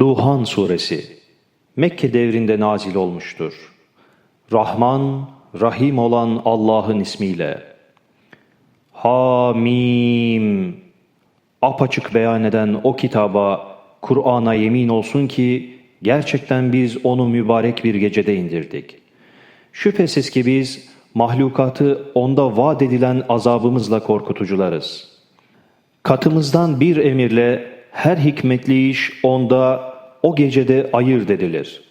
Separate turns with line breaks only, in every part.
Duhan Suresi Mekke devrinde nazil olmuştur. Rahman, Rahim olan Allah'ın ismiyle. Hamim Apaçık beyan eden o kitaba, Kur'an'a yemin olsun ki gerçekten biz onu mübarek bir gecede indirdik. Şüphesiz ki biz mahlukatı onda vaat edilen azabımızla korkutucularız. Katımızdan bir emirle her hikmetli iş onda o gecede ayırt edilir.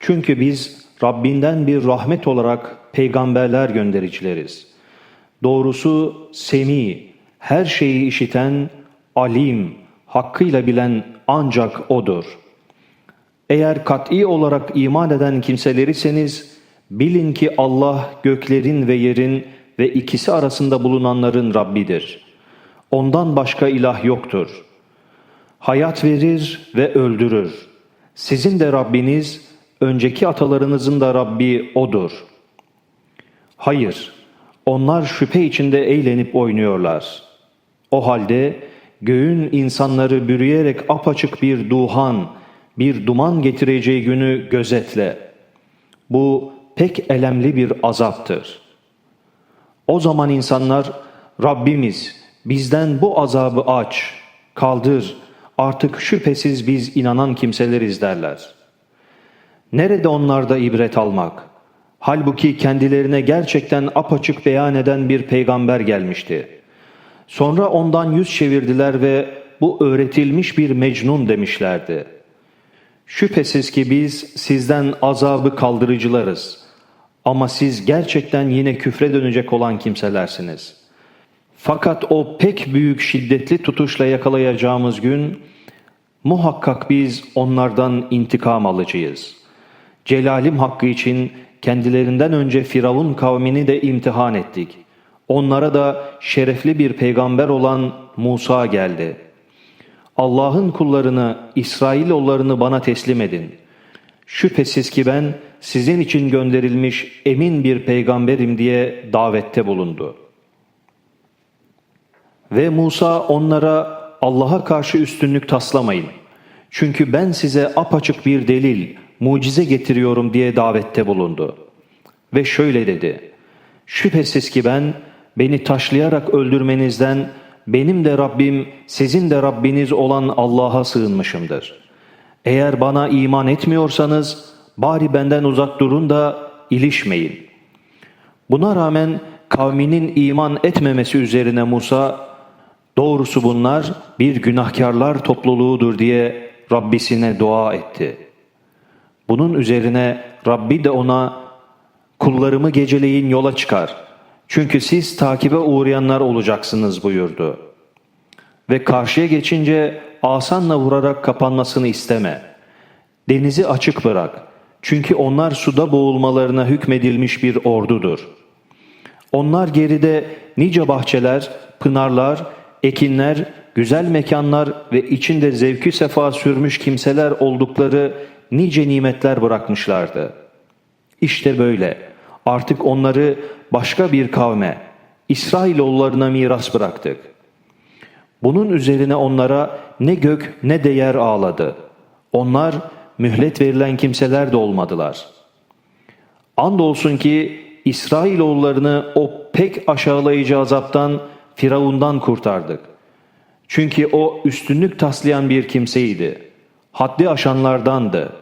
Çünkü biz Rabbinden bir rahmet olarak peygamberler göndericileriz. Doğrusu semi, her şeyi işiten, alim, hakkıyla bilen ancak O'dur. Eğer kat'i olarak iman eden kimseleriseniz, bilin ki Allah göklerin ve yerin ve ikisi arasında bulunanların Rabbidir. Ondan başka ilah yoktur. Hayat verir ve öldürür. Sizin de Rabbiniz, önceki atalarınızın da Rabbi O'dur. Hayır, onlar şüphe içinde eğlenip oynuyorlar. O halde göğün insanları bürüyerek apaçık bir duhan, bir duman getireceği günü gözetle. Bu pek elemli bir azaptır. O zaman insanlar Rabbimiz bizden bu azabı aç, kaldır, artık şüphesiz biz inanan kimseleriz derler. Nerede onlarda ibret almak? Halbuki kendilerine gerçekten apaçık beyan eden bir peygamber gelmişti. Sonra ondan yüz çevirdiler ve bu öğretilmiş bir mecnun demişlerdi. Şüphesiz ki biz sizden azabı kaldırıcılarız. Ama siz gerçekten yine küfre dönecek olan kimselersiniz. Fakat o pek büyük şiddetli tutuşla yakalayacağımız gün, muhakkak biz onlardan intikam alıcıyız. Celalim hakkı için kendilerinden önce Firavun kavmini de imtihan ettik. Onlara da şerefli bir peygamber olan Musa geldi. Allah'ın kullarını, İsrailoğullarını bana teslim edin. Şüphesiz ki ben sizin için gönderilmiş emin bir peygamberim diye davette bulundu. Ve Musa onlara Allah'a karşı üstünlük taslamayın. Çünkü ben size apaçık bir delil, mucize getiriyorum diye davette bulundu. Ve şöyle dedi, şüphesiz ki ben beni taşlayarak öldürmenizden benim de Rabbim sizin de Rabbiniz olan Allah'a sığınmışımdır. Eğer bana iman etmiyorsanız bari benden uzak durun da ilişmeyin. Buna rağmen kavminin iman etmemesi üzerine Musa doğrusu bunlar bir günahkarlar topluluğudur diye Rabbisine dua etti. Bunun üzerine Rabbi de ona kullarımı geceleyin yola çıkar. Çünkü siz takibe uğrayanlar olacaksınız buyurdu. Ve karşıya geçince asanla vurarak kapanmasını isteme. Denizi açık bırak. Çünkü onlar suda boğulmalarına hükmedilmiş bir ordudur. Onlar geride nice bahçeler, pınarlar, ekinler, güzel mekanlar ve içinde zevki sefa sürmüş kimseler oldukları nice nimetler bırakmışlardı. İşte böyle artık onları başka bir kavme, İsrailoğullarına miras bıraktık. Bunun üzerine onlara ne gök ne de yer ağladı. Onlar mühlet verilen kimseler de olmadılar. Andolsun ki İsrailoğullarını o pek aşağılayıcı azaptan Firavundan kurtardık. Çünkü o üstünlük taslayan bir kimseydi. Haddi aşanlardandı.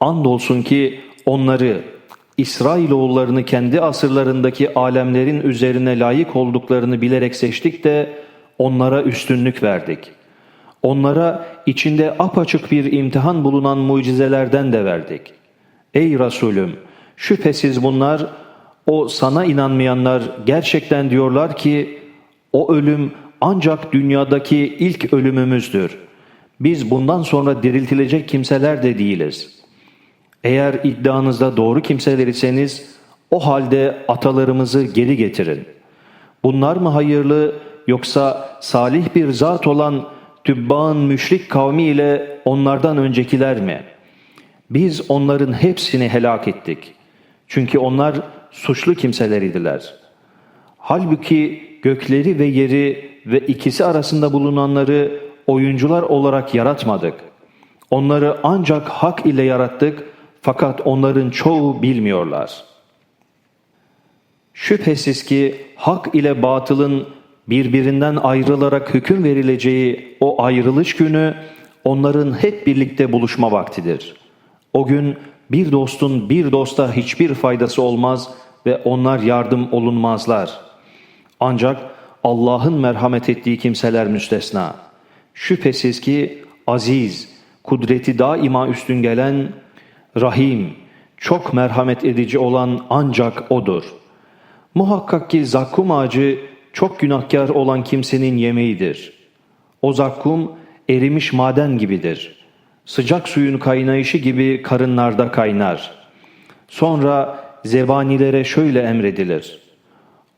Andolsun ki onları, İsrailoğullarını kendi asırlarındaki alemlerin üzerine layık olduklarını bilerek seçtik de onlara üstünlük verdik. Onlara içinde apaçık bir imtihan bulunan mucizelerden de verdik. Ey Resulüm! Şüphesiz bunlar, o sana inanmayanlar gerçekten diyorlar ki, o ölüm ancak dünyadaki ilk ölümümüzdür. Biz bundan sonra diriltilecek kimseler de değiliz.'' Eğer iddianızda doğru kimseler iseniz o halde atalarımızı geri getirin. Bunlar mı hayırlı yoksa salih bir zat olan Tübba'ın müşrik kavmi ile onlardan öncekiler mi? Biz onların hepsini helak ettik. Çünkü onlar suçlu kimseleriydiler. Halbuki gökleri ve yeri ve ikisi arasında bulunanları oyuncular olarak yaratmadık. Onları ancak hak ile yarattık fakat onların çoğu bilmiyorlar. Şüphesiz ki hak ile batılın birbirinden ayrılarak hüküm verileceği o ayrılış günü onların hep birlikte buluşma vaktidir. O gün bir dostun bir dosta hiçbir faydası olmaz ve onlar yardım olunmazlar. Ancak Allah'ın merhamet ettiği kimseler müstesna. Şüphesiz ki aziz, kudreti daima üstün gelen, rahim, çok merhamet edici olan ancak O'dur. Muhakkak ki zakkum ağacı çok günahkar olan kimsenin yemeğidir. O zakkum erimiş maden gibidir. Sıcak suyun kaynayışı gibi karınlarda kaynar. Sonra zebanilere şöyle emredilir.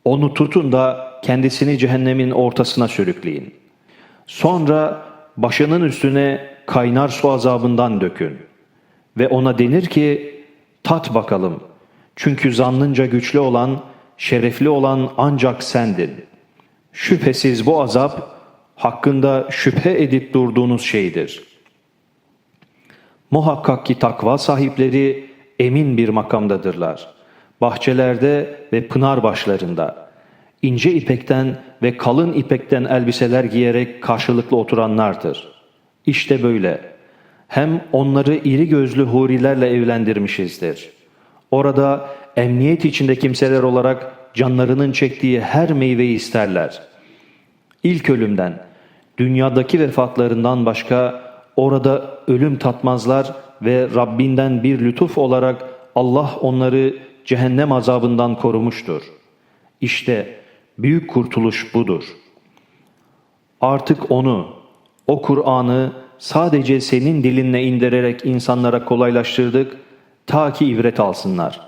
Onu tutun da kendisini cehennemin ortasına sürükleyin. Sonra başının üstüne kaynar su azabından dökün. Ve ona denir ki, tat bakalım. Çünkü zannınca güçlü olan, şerefli olan ancak sendin. Şüphesiz bu azap, hakkında şüphe edip durduğunuz şeydir. Muhakkak ki takva sahipleri emin bir makamdadırlar. Bahçelerde ve pınar başlarında, ince ipekten ve kalın ipekten elbiseler giyerek karşılıklı oturanlardır. İşte böyle. Hem onları iri gözlü hurilerle evlendirmişizdir. Orada emniyet içinde kimseler olarak canlarının çektiği her meyveyi isterler. İlk ölümden, dünyadaki vefatlarından başka orada ölüm tatmazlar ve Rabbinden bir lütuf olarak Allah onları cehennem azabından korumuştur. İşte büyük kurtuluş budur. Artık onu, o Kur'an'ı sadece senin dilinle indirerek insanlara kolaylaştırdık ta ki ibret alsınlar.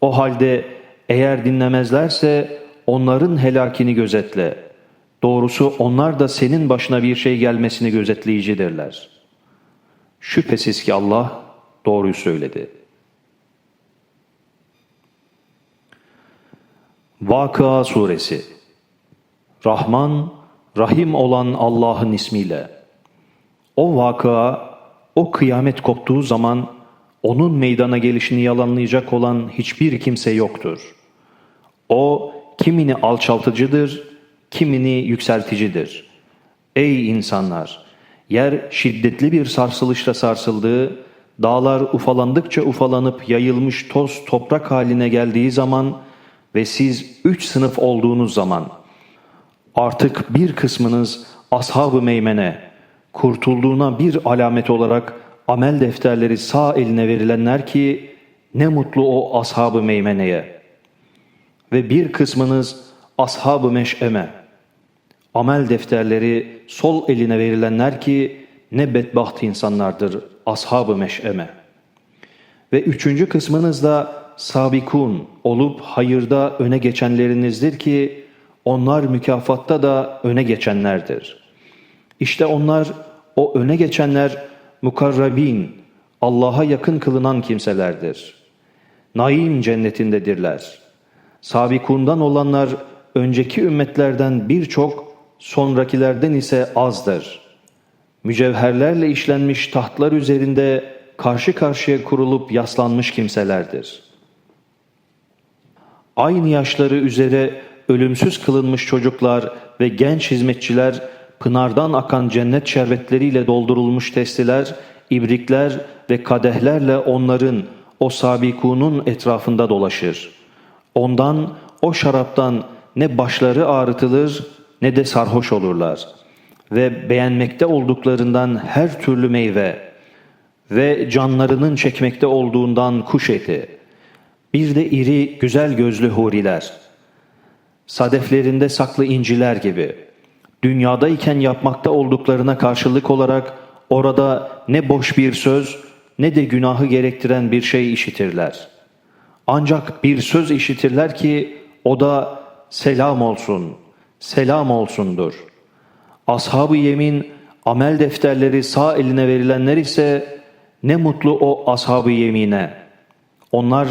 O halde eğer dinlemezlerse onların helakini gözetle. Doğrusu onlar da senin başına bir şey gelmesini gözetleyicidirler. Şüphesiz ki Allah doğruyu söyledi. Vakıa Suresi Rahman, Rahim olan Allah'ın ismiyle. O vakıa, o kıyamet koptuğu zaman onun meydana gelişini yalanlayacak olan hiçbir kimse yoktur. O kimini alçaltıcıdır, kimini yükselticidir. Ey insanlar! Yer şiddetli bir sarsılışla sarsıldığı, dağlar ufalandıkça ufalanıp yayılmış toz toprak haline geldiği zaman ve siz üç sınıf olduğunuz zaman artık bir kısmınız ashab-ı meymene, kurtulduğuna bir alamet olarak amel defterleri sağ eline verilenler ki ne mutlu o ashab-ı meymeneye. Ve bir kısmınız ashab-ı meş'eme, amel defterleri sol eline verilenler ki ne bedbaht insanlardır ashab-ı meş'eme. Ve üçüncü kısmınız da sabikun olup hayırda öne geçenlerinizdir ki onlar mükafatta da öne geçenlerdir. İşte onlar o öne geçenler mukarrabin, Allah'a yakın kılınan kimselerdir. Naim cennetindedirler. Sabikundan olanlar önceki ümmetlerden birçok, sonrakilerden ise azdır. Mücevherlerle işlenmiş tahtlar üzerinde karşı karşıya kurulup yaslanmış kimselerdir. Aynı yaşları üzere ölümsüz kılınmış çocuklar ve genç hizmetçiler pınardan akan cennet şerbetleriyle doldurulmuş testiler, ibrikler ve kadehlerle onların, o sabikunun etrafında dolaşır. Ondan, o şaraptan ne başları ağrıtılır ne de sarhoş olurlar. Ve beğenmekte olduklarından her türlü meyve ve canlarının çekmekte olduğundan kuş eti. Bir de iri, güzel gözlü huriler. Sadeflerinde saklı inciler gibi.'' dünyadayken yapmakta olduklarına karşılık olarak orada ne boş bir söz ne de günahı gerektiren bir şey işitirler. Ancak bir söz işitirler ki o da selam olsun, selam olsundur. Ashab-ı yemin amel defterleri sağ eline verilenler ise ne mutlu o ashab-ı yemine. Onlar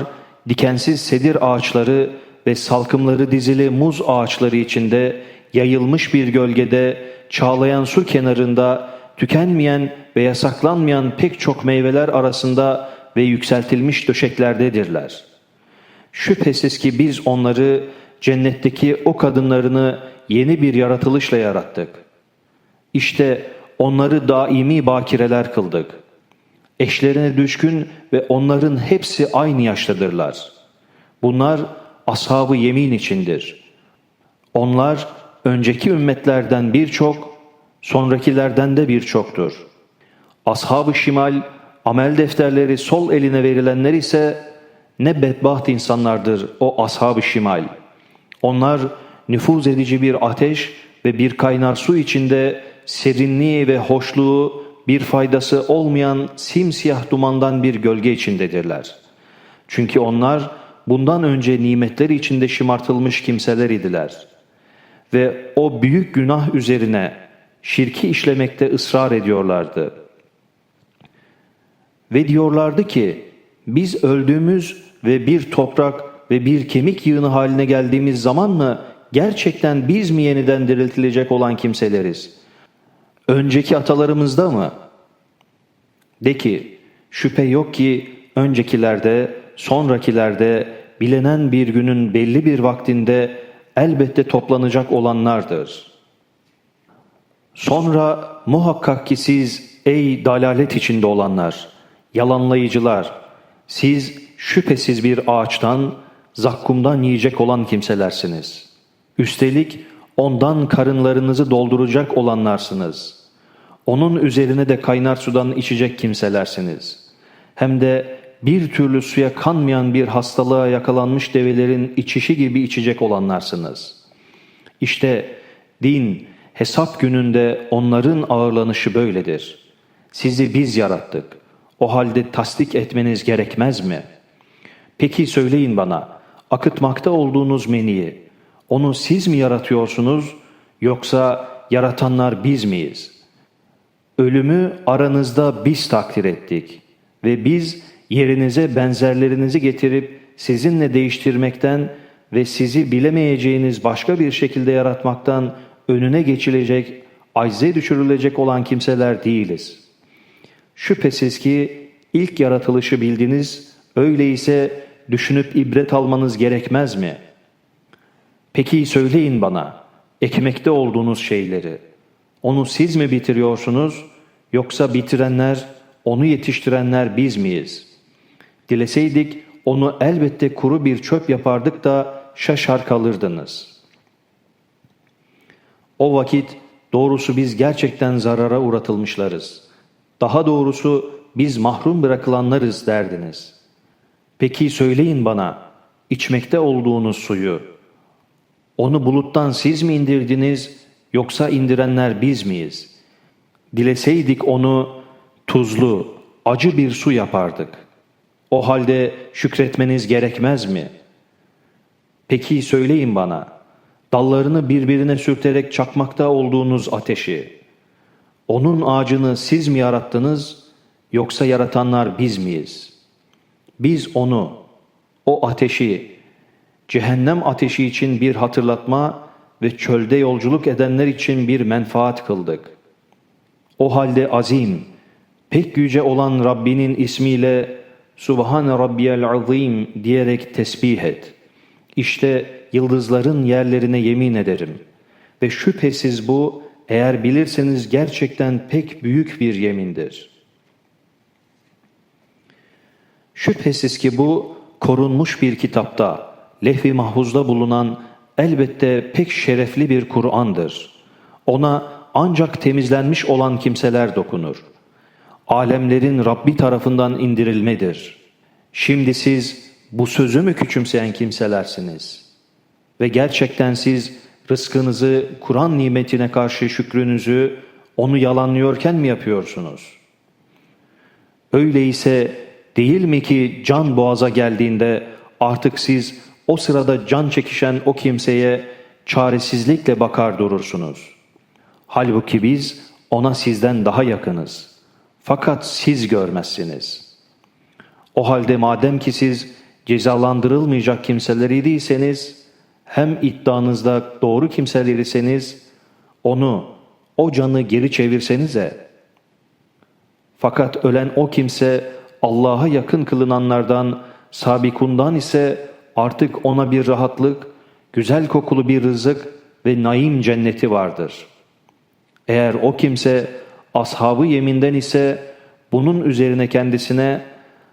dikensiz sedir ağaçları ve salkımları dizili muz ağaçları içinde yayılmış bir gölgede çağlayan su kenarında tükenmeyen ve yasaklanmayan pek çok meyveler arasında ve yükseltilmiş döşeklerdedirler. Şüphesiz ki biz onları cennetteki o kadınlarını yeni bir yaratılışla yarattık. İşte onları daimi bakireler kıldık. Eşlerine düşkün ve onların hepsi aynı yaştadırlar. Bunlar ashab-ı yemin içindir. Onlar önceki ümmetlerden birçok, sonrakilerden de birçoktur. Ashab-ı şimal, amel defterleri sol eline verilenler ise ne bedbaht insanlardır o ashab-ı şimal. Onlar nüfuz edici bir ateş ve bir kaynar su içinde serinliği ve hoşluğu bir faydası olmayan simsiyah dumandan bir gölge içindedirler. Çünkü onlar bundan önce nimetler içinde şımartılmış kimseler idiler. Ve o büyük günah üzerine şirki işlemekte ısrar ediyorlardı. Ve diyorlardı ki biz öldüğümüz ve bir toprak ve bir kemik yığını haline geldiğimiz zaman mı gerçekten biz mi yeniden diriltilecek olan kimseleriz? Önceki atalarımızda mı? De ki şüphe yok ki öncekilerde, sonrakilerde bilinen bir günün belli bir vaktinde elbette toplanacak olanlardır. Sonra muhakkak ki siz ey dalalet içinde olanlar, yalanlayıcılar, siz şüphesiz bir ağaçtan, zakkumdan yiyecek olan kimselersiniz. Üstelik ondan karınlarınızı dolduracak olanlarsınız. Onun üzerine de kaynar sudan içecek kimselersiniz. Hem de bir türlü suya kanmayan bir hastalığa yakalanmış develerin içişi gibi içecek olanlarsınız. İşte din, hesap gününde onların ağırlanışı böyledir. Sizi biz yarattık. O halde tasdik etmeniz gerekmez mi? Peki söyleyin bana, akıtmakta olduğunuz meniyi, onu siz mi yaratıyorsunuz yoksa yaratanlar biz miyiz? Ölümü aranızda biz takdir ettik ve biz yerinize benzerlerinizi getirip sizinle değiştirmekten ve sizi bilemeyeceğiniz başka bir şekilde yaratmaktan önüne geçilecek, acize düşürülecek olan kimseler değiliz. Şüphesiz ki ilk yaratılışı bildiniz, öyleyse düşünüp ibret almanız gerekmez mi? Peki söyleyin bana, ekmekte olduğunuz şeyleri, onu siz mi bitiriyorsunuz, yoksa bitirenler, onu yetiştirenler biz miyiz? Dileseydik onu elbette kuru bir çöp yapardık da şaşar kalırdınız. O vakit doğrusu biz gerçekten zarara uğratılmışlarız. Daha doğrusu biz mahrum bırakılanlarız derdiniz. Peki söyleyin bana, içmekte olduğunuz suyu, onu buluttan siz mi indirdiniz yoksa indirenler biz miyiz? Dileseydik onu tuzlu, acı bir su yapardık. O halde şükretmeniz gerekmez mi? Peki söyleyin bana, dallarını birbirine sürterek çakmakta olduğunuz ateşi, onun ağacını siz mi yarattınız yoksa yaratanlar biz miyiz? Biz onu, o ateşi, cehennem ateşi için bir hatırlatma ve çölde yolculuk edenler için bir menfaat kıldık. O halde azim, pek yüce olan Rabbinin ismiyle Subhan Rabbiyel Azim diyerek tesbih et. İşte yıldızların yerlerine yemin ederim. Ve şüphesiz bu eğer bilirseniz gerçekten pek büyük bir yemindir. Şüphesiz ki bu korunmuş bir kitapta, lehvi mahfuzda bulunan elbette pek şerefli bir Kur'an'dır. Ona ancak temizlenmiş olan kimseler dokunur. Alemlerin Rabbi tarafından indirilmedir. Şimdi siz bu sözü mü küçümseyen kimselersiniz? Ve gerçekten siz rızkınızı, Kur'an nimetine karşı şükrünüzü onu yalanlıyorken mi yapıyorsunuz? Öyleyse değil mi ki can boğaza geldiğinde artık siz o sırada can çekişen o kimseye çaresizlikle bakar durursunuz. Halbuki biz ona sizden daha yakınız. Fakat siz görmezsiniz. O halde madem ki siz cezalandırılmayacak kimseleriydiyseniz, hem iddianızda doğru kimseleriseniz, onu, o canı geri çevirsenize. Fakat ölen o kimse Allah'a yakın kılınanlardan, sabikundan ise artık ona bir rahatlık, güzel kokulu bir rızık ve naim cenneti vardır. Eğer o kimse ashabı yeminden ise bunun üzerine kendisine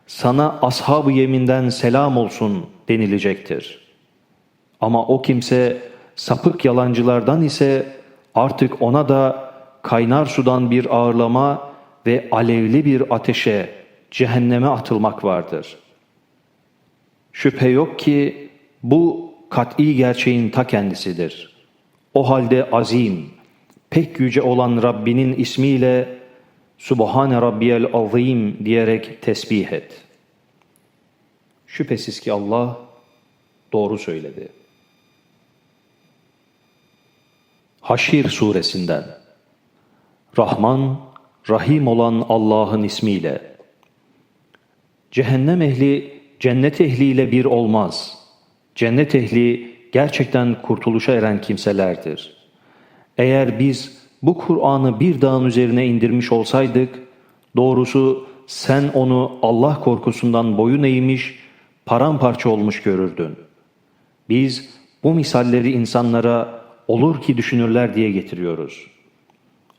sana ashabı yeminden selam olsun denilecektir. Ama o kimse sapık yalancılardan ise artık ona da kaynar sudan bir ağırlama ve alevli bir ateşe, cehenneme atılmak vardır. Şüphe yok ki bu kat'i gerçeğin ta kendisidir. O halde azim, pek yüce olan Rabbinin ismiyle Subhane Rabbiyel Azim diyerek tesbih et. Şüphesiz ki Allah doğru söyledi. Haşir suresinden Rahman, Rahim olan Allah'ın ismiyle Cehennem ehli cennet ehliyle bir olmaz. Cennet ehli gerçekten kurtuluşa eren kimselerdir. Eğer biz bu Kur'an'ı bir dağın üzerine indirmiş olsaydık, doğrusu sen onu Allah korkusundan boyun eğmiş, paramparça olmuş görürdün. Biz bu misalleri insanlara olur ki düşünürler diye getiriyoruz.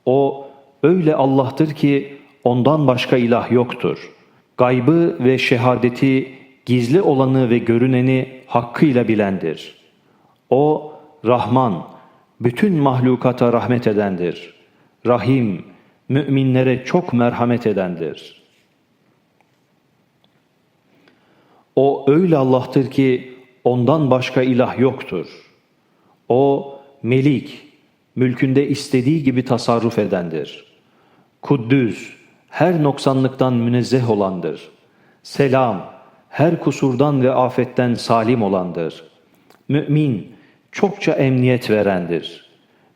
O öyle Allah'tır ki ondan başka ilah yoktur. Gaybı ve şehadeti, gizli olanı ve görüneni hakkıyla bilendir. O Rahman, bütün mahlukata rahmet edendir. Rahim, müminlere çok merhamet edendir. O öyle Allah'tır ki ondan başka ilah yoktur. O Melik, mülkünde istediği gibi tasarruf edendir. Kuddüs, her noksanlıktan münezzeh olandır. Selam, her kusurdan ve afetten salim olandır. Mümin, çokça emniyet verendir.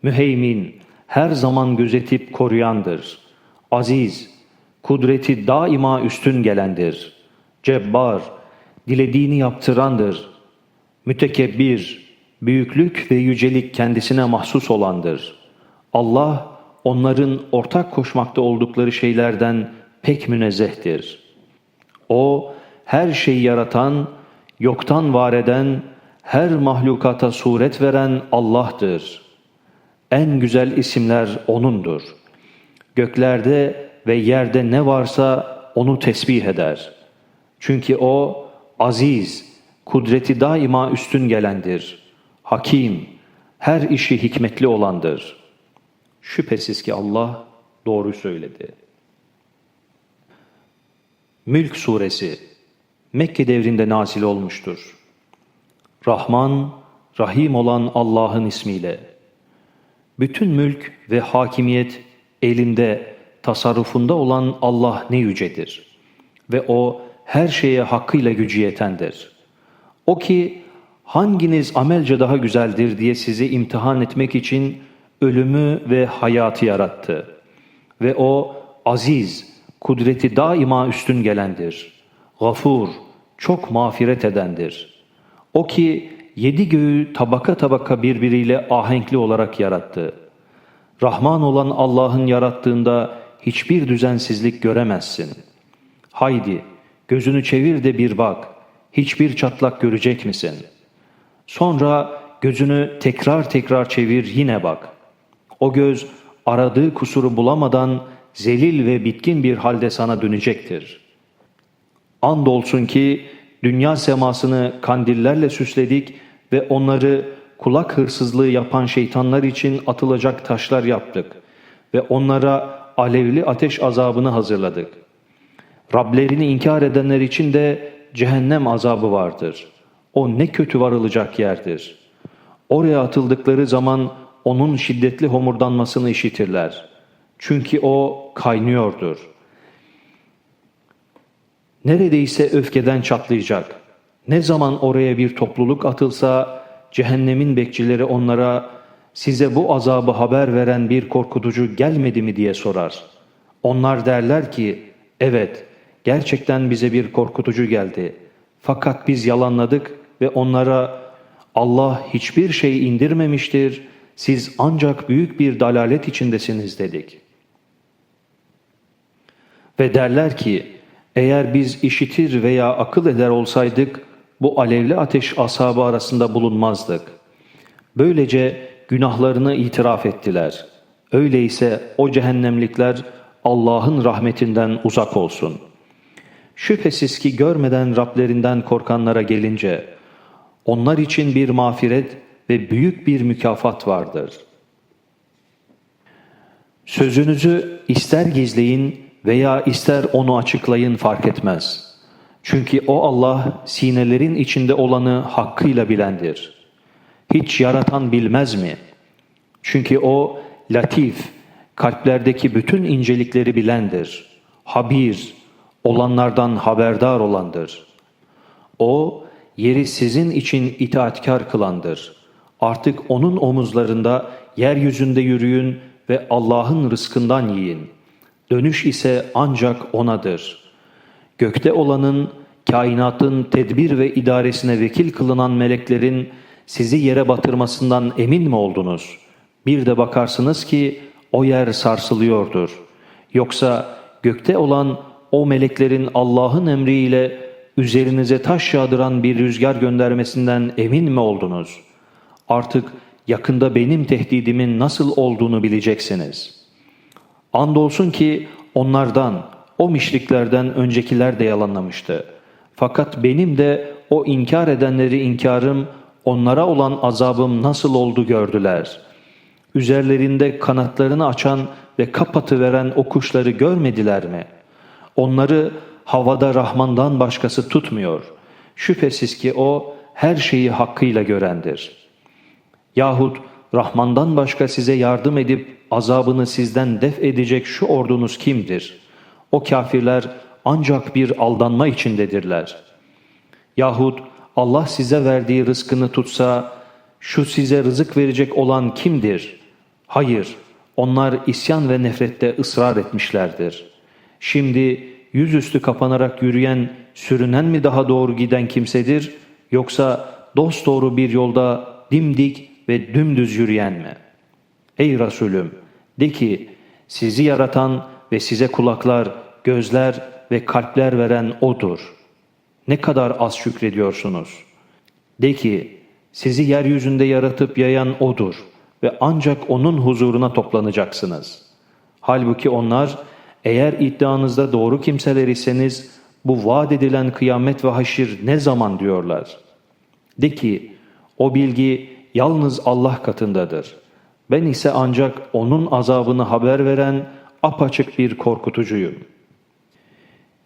Müheymin, her zaman gözetip koruyandır. Aziz, kudreti daima üstün gelendir. Cebbar, dilediğini yaptırandır. Mütekebbir, büyüklük ve yücelik kendisine mahsus olandır. Allah, onların ortak koşmakta oldukları şeylerden pek münezzehtir. O, her şeyi yaratan, yoktan var eden, her mahlukata suret veren Allah'tır. En güzel isimler O'nundur. Göklerde ve yerde ne varsa O'nu tesbih eder. Çünkü O, aziz, kudreti daima üstün gelendir. Hakim, her işi hikmetli olandır. Şüphesiz ki Allah doğru söyledi. Mülk Suresi Mekke devrinde nazil olmuştur. Rahman, Rahim olan Allah'ın ismiyle. Bütün mülk ve hakimiyet elinde, tasarrufunda olan Allah ne yücedir. Ve O her şeye hakkıyla gücü yetendir. O ki hanginiz amelce daha güzeldir diye sizi imtihan etmek için ölümü ve hayatı yarattı. Ve O aziz, kudreti daima üstün gelendir. Gafur, çok mağfiret edendir. O ki yedi göğü tabaka tabaka birbiriyle ahenkli olarak yarattı. Rahman olan Allah'ın yarattığında hiçbir düzensizlik göremezsin. Haydi gözünü çevir de bir bak, hiçbir çatlak görecek misin? Sonra gözünü tekrar tekrar çevir yine bak. O göz aradığı kusuru bulamadan zelil ve bitkin bir halde sana dönecektir. Andolsun ki dünya semasını kandillerle süsledik ve onları kulak hırsızlığı yapan şeytanlar için atılacak taşlar yaptık ve onlara alevli ateş azabını hazırladık. Rablerini inkar edenler için de cehennem azabı vardır. O ne kötü varılacak yerdir. Oraya atıldıkları zaman onun şiddetli homurdanmasını işitirler. Çünkü o kaynıyordur. Neredeyse öfkeden çatlayacak. Ne zaman oraya bir topluluk atılsa cehennemin bekçileri onlara size bu azabı haber veren bir korkutucu gelmedi mi diye sorar. Onlar derler ki evet gerçekten bize bir korkutucu geldi. Fakat biz yalanladık ve onlara Allah hiçbir şey indirmemiştir. Siz ancak büyük bir dalalet içindesiniz dedik. Ve derler ki, eğer biz işitir veya akıl eder olsaydık, bu alevli ateş ashabı arasında bulunmazdık. Böylece günahlarını itiraf ettiler. Öyleyse o cehennemlikler Allah'ın rahmetinden uzak olsun. Şüphesiz ki görmeden Rablerinden korkanlara gelince, onlar için bir mağfiret ve büyük bir mükafat vardır. Sözünüzü ister gizleyin veya ister onu açıklayın fark etmez. Çünkü o Allah sinelerin içinde olanı hakkıyla bilendir. Hiç yaratan bilmez mi? Çünkü o latif, kalplerdeki bütün incelikleri bilendir. Habir, olanlardan haberdar olandır. O, yeri sizin için itaatkar kılandır. Artık onun omuzlarında yeryüzünde yürüyün ve Allah'ın rızkından yiyin. Dönüş ise ancak O'nadır. Gökte olanın, kainatın tedbir ve idaresine vekil kılınan meleklerin sizi yere batırmasından emin mi oldunuz? Bir de bakarsınız ki o yer sarsılıyordur. Yoksa gökte olan o meleklerin Allah'ın emriyle üzerinize taş yağdıran bir rüzgar göndermesinden emin mi oldunuz? Artık yakında benim tehdidimin nasıl olduğunu bileceksiniz. Andolsun ki onlardan, o müşriklerden öncekiler de yalanlamıştı. Fakat benim de o inkar edenleri inkarım, onlara olan azabım nasıl oldu gördüler. Üzerlerinde kanatlarını açan ve kapatıveren o kuşları görmediler mi? Onları havada Rahman'dan başkası tutmuyor. Şüphesiz ki o her şeyi hakkıyla görendir. Yahut Rahman'dan başka size yardım edip azabını sizden def edecek şu ordunuz kimdir? O kafirler ancak bir aldanma içindedirler. Yahut Allah size verdiği rızkını tutsa şu size rızık verecek olan kimdir? Hayır, onlar isyan ve nefrette ısrar etmişlerdir. Şimdi yüzüstü kapanarak yürüyen, sürünen mi daha doğru giden kimsedir? Yoksa dosdoğru bir yolda dimdik ve dümdüz yürüyen mi? Ey Resulüm! De ki, sizi yaratan ve size kulaklar, gözler ve kalpler veren O'dur. Ne kadar az şükrediyorsunuz. De ki, sizi yeryüzünde yaratıp yayan O'dur ve ancak O'nun huzuruna toplanacaksınız. Halbuki onlar, eğer iddianızda doğru kimseler iseniz, bu vaat edilen kıyamet ve haşir ne zaman diyorlar. De ki, o bilgi yalnız Allah katındadır. Ben ise ancak O'nun azabını haber veren apaçık bir korkutucuyum.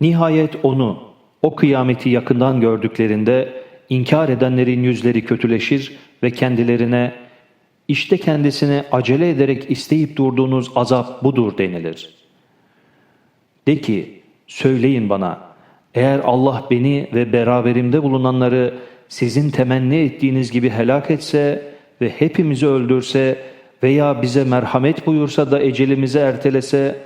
Nihayet O'nu, o kıyameti yakından gördüklerinde inkar edenlerin yüzleri kötüleşir ve kendilerine işte kendisine acele ederek isteyip durduğunuz azap budur denilir. De ki, söyleyin bana, eğer Allah beni ve beraberimde bulunanları sizin temenni ettiğiniz gibi helak etse ve hepimizi öldürse veya bize merhamet buyursa da ecelimizi ertelese,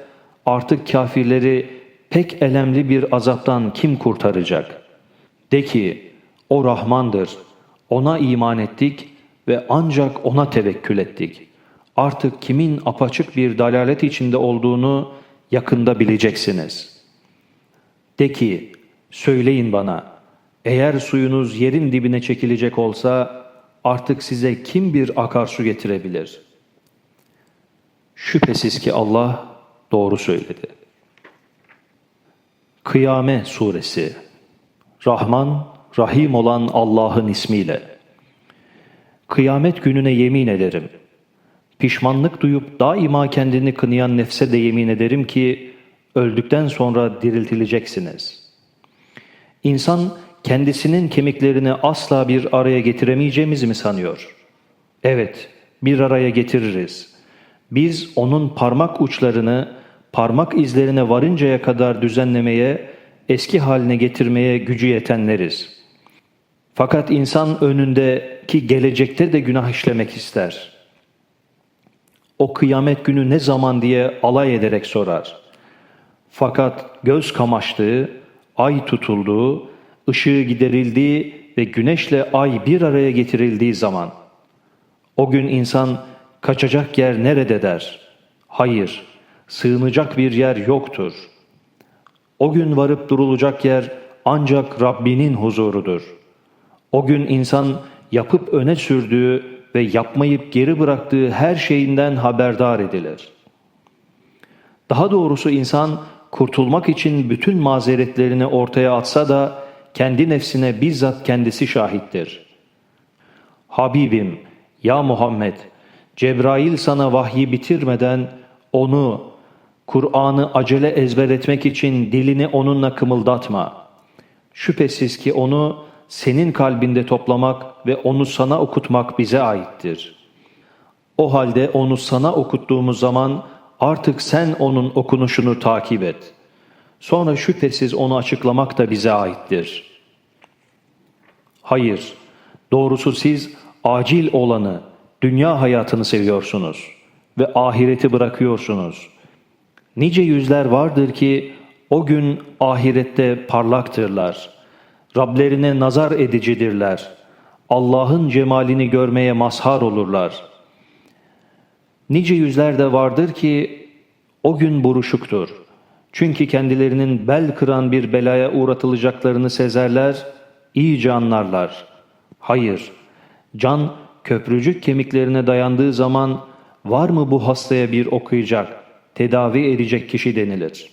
artık kafirleri pek elemli bir azaptan kim kurtaracak? De ki, o Rahmandır, ona iman ettik ve ancak ona tevekkül ettik. Artık kimin apaçık bir dalalet içinde olduğunu yakında bileceksiniz. De ki, söyleyin bana, eğer suyunuz yerin dibine çekilecek olsa, artık size kim bir akarsu getirebilir? Şüphesiz ki Allah doğru söyledi. Kıyame Suresi Rahman, Rahim olan Allah'ın ismiyle. Kıyamet gününe yemin ederim. Pişmanlık duyup daima kendini kınayan nefse de yemin ederim ki öldükten sonra diriltileceksiniz. İnsan kendisinin kemiklerini asla bir araya getiremeyeceğimizi mi sanıyor? Evet, bir araya getiririz. Biz onun parmak uçlarını parmak izlerine varıncaya kadar düzenlemeye, eski haline getirmeye gücü yetenleriz. Fakat insan önündeki gelecekte de günah işlemek ister. O kıyamet günü ne zaman diye alay ederek sorar. Fakat göz kamaştığı, ay tutulduğu, ışığı giderildiği ve güneşle ay bir araya getirildiği zaman, o gün insan kaçacak yer nerede der. Hayır, sığınacak bir yer yoktur. O gün varıp durulacak yer ancak Rabbinin huzurudur. O gün insan yapıp öne sürdüğü ve yapmayıp geri bıraktığı her şeyinden haberdar edilir. Daha doğrusu insan kurtulmak için bütün mazeretlerini ortaya atsa da kendi nefsine bizzat kendisi şahittir. Habibim, ya Muhammed, Cebrail sana vahyi bitirmeden onu, Kur'an'ı acele ezber etmek için dilini onunla kımıldatma. Şüphesiz ki onu senin kalbinde toplamak ve onu sana okutmak bize aittir. O halde onu sana okuttuğumuz zaman artık sen onun okunuşunu takip et. Sonra şüphesiz onu açıklamak da bize aittir. Hayır, doğrusu siz acil olanı, dünya hayatını seviyorsunuz ve ahireti bırakıyorsunuz. Nice yüzler vardır ki o gün ahirette parlaktırlar. Rablerine nazar edicidirler. Allah'ın cemalini görmeye mazhar olurlar. Nice yüzler de vardır ki o gün buruşuktur. Çünkü kendilerinin bel kıran bir belaya uğratılacaklarını sezerler, iyice anlarlar. Hayır, can köprücük kemiklerine dayandığı zaman var mı bu hastaya bir okuyacak, tedavi edecek kişi denilir.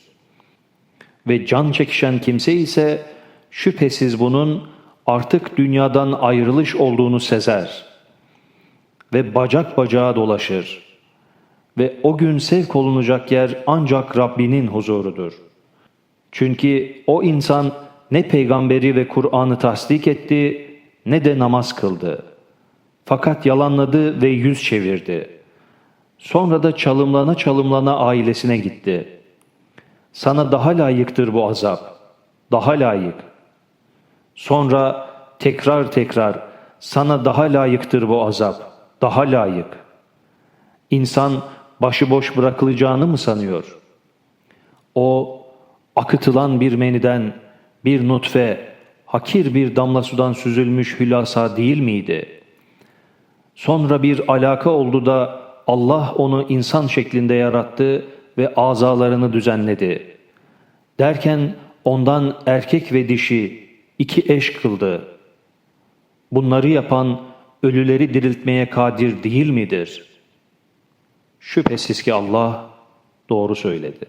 Ve can çekişen kimse ise şüphesiz bunun artık dünyadan ayrılış olduğunu sezer. Ve bacak bacağa dolaşır. Ve o gün sevk olunacak yer ancak Rabbinin huzurudur. Çünkü o insan ne peygamberi ve Kur'an'ı tasdik etti ne de namaz kıldı. Fakat yalanladı ve yüz çevirdi. Sonra da çalımlana çalımlana ailesine gitti. Sana daha layıktır bu azap. Daha layık. Sonra tekrar tekrar sana daha layıktır bu azap. Daha layık. İnsan başıboş bırakılacağını mı sanıyor? O akıtılan bir meniden bir nutfe, hakir bir damla sudan süzülmüş hülasa değil miydi? Sonra bir alaka oldu da Allah onu insan şeklinde yarattı ve azalarını düzenledi. Derken ondan erkek ve dişi iki eş kıldı. Bunları yapan ölüleri diriltmeye kadir değil midir? Şüphesiz ki Allah doğru söyledi.